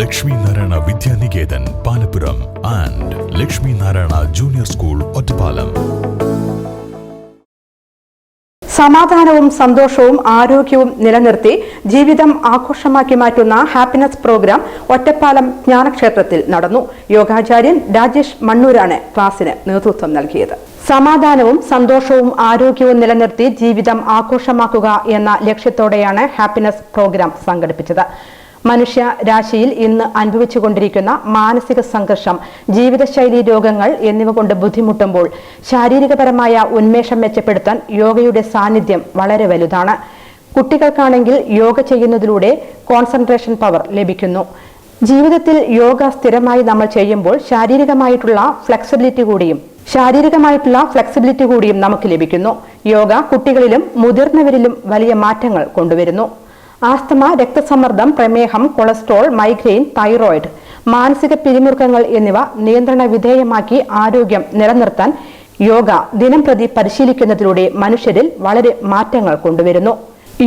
Lakshmi Narayana Vidyaniketan Palappuram and Lakshmi Narayana junior school Ottapalam. സമാധാനവും സന്തോഷവും ആരോഗ്യവും നിലനിർത്തി ജീവിതം ആഘോഷമാക്കി മാറ്റുന്ന ഹാപ്പിനെസ് പ്രോഗ്രാം ഒറ്റപ്പാലം ജ്ഞാനക്ഷേത്രത്തിൽ നടന്നു. യോഗാചാര്യൻ രാജേഷ് മണ്ണൂരാണ് ക്ലാസിന് നേതൃത്വം നൽകിയത്. സമാധാനവും സന്തോഷവും ആരോഗ്യവും നിലനിർത്തി ജീവിതം ആഘോഷമാക്കുക എന്ന ലക്ഷ്യത്തോടെയാണ് ഹാപ്പിനെസ് പ്രോഗ്രാം സംഘടിപ്പിച്ചത്. മനുഷ്യ രാശിയിൽ ഇന്ന് അനുഭവിച്ചുകൊണ്ടിരിക്കുന്ന മാനസിക സംഘർഷം ജീവിതശൈലി രോഗങ്ങൾ എന്നിവ കൊണ്ട് ബുദ്ധിമുട്ടുമ്പോൾ ശാരീരികപരമായ ഉന്മേഷം മെച്ചപ്പെടുത്താൻ യോഗയുടെ സാന്നിധ്യം വളരെ വലുതാണ്. കുട്ടികൾക്കാണെങ്കിൽ യോഗ ചെയ്യുന്നതിലൂടെ കോൺസെൻട്രേഷൻ പവർ ലഭിക്കുന്നു. ജീവിതത്തിൽ യോഗ സ്ഥിരമായി നമ്മൾ ചെയ്യുമ്പോൾ ശാരീരികമായിട്ടുള്ള ഫ്ലെക്സിബിലിറ്റി കൂടിയും ശാരീരികമായിട്ടുള്ള ഫ്ലെക്സിബിലിറ്റി കൂടിയും നമുക്ക് ലഭിക്കുന്നു. യോഗ കുട്ടികളിലും മുതിർന്നവരിലും വലിയ മാറ്റങ്ങൾ കൊണ്ടുവരുന്നു. ആസ്തമ രക്തസമ്മർദ്ദം പ്രമേഹം കൊളസ്ട്രോൾ മൈഗ്രെയിൻ തൈറോയിഡ് മാനസിക പിരിമുറുക്കങ്ങൾ എന്നിവ നിയന്ത്രണ വിധേയമാക്കി ആരോഗ്യം നിലനിർത്താൻ യോഗ ദിനം പ്രതി പരിശീലിക്കുന്നതിലൂടെ മനുഷ്യരിൽ വളരെ മാറ്റങ്ങൾ കൊണ്ടുവരുന്നു.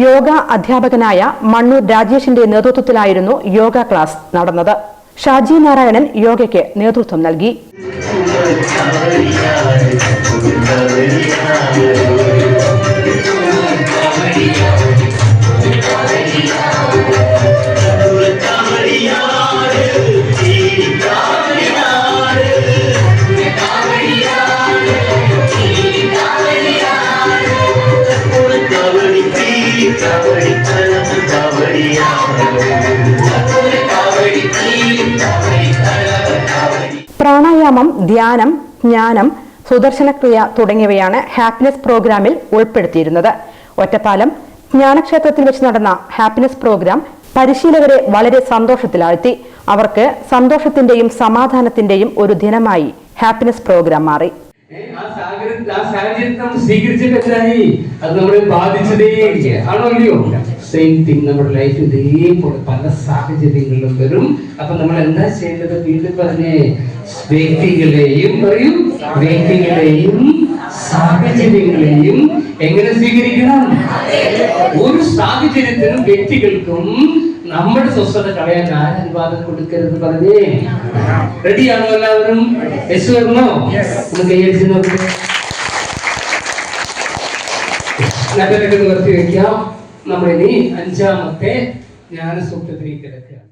യോഗ അധ്യാപകനായ മണ്ണൂർ രാജേഷിന്റെ നേതൃത്വത്തിലായിരുന്നു യോഗ ക്ലാസ് നടന്നത്. ഷാജി നാരായണൻ യോഗയ്ക്ക് നേതൃത്വം നൽകി. പ്രാണായാമം ധ്യാനം ജ്ഞാനം സുദർശനക്രിയ തുടങ്ങിയവയാണ് ഹാപ്പിനെസ് പ്രോഗ്രാമിൽ ഉൾപ്പെടുത്തിയിരുന്നത്. ഒറ്റപ്പാലം ജ്ഞാനക്ഷേത്രത്തിൽ വെച്ച് നടന്ന ഹാപ്പിനെസ് പ്രോഗ്രാം പരിശീലകരെ വളരെ സന്തോഷത്തിലാഴ്ത്തി. അവർക്ക് സന്തോഷത്തിന്റെയും സമാധാനത്തിന്റെയും ഒരു ദിനമായി ഹാപ്പിനെസ് പ്രോഗ്രാം മാറി. ഏ, ആ സാഹചര്യം ആ സാഹചര്യം നമ്മൾ സ്വീകരിച്ചിട്ട് അത് നമ്മളെ ബാധിച്ചതേ. ആണോ സെയിം തിങ് നമ്മുടെ ലൈഫ് ഇതേപോലെ പല സാഹചര്യങ്ങളിലും വരും. അപ്പൊ നമ്മൾ എന്താ ചെയ്യേണ്ടത്? വീണ്ടും പറഞ്ഞേ വ്യക്തികളെയും പറയും വ്യക്തികളെയും സാഹചര്യങ്ങളെയും എങ്ങനെ സ്വീകരിക്കണം? ഒരു സാഹചര്യത്തിനും വ്യക്തികൾക്കും നമ്മുടെ സ്വസ്ഥത കളയാൻ ആരനുവാദം കൊടുക്കരുത് പറഞ്ഞേ. റെഡിയാണോ എല്ലാവരും? യെസ് വരണോ? ഒന്ന് കൈയടിച്ച് നോക്കുക നല്ലതൊക്കെ നിവർത്തി വെക്കാം. നമ്മളിനി അഞ്ചാമത്തെ ജ്ഞാനസൂക്തത്തിലേക്ക് കിടക്കുക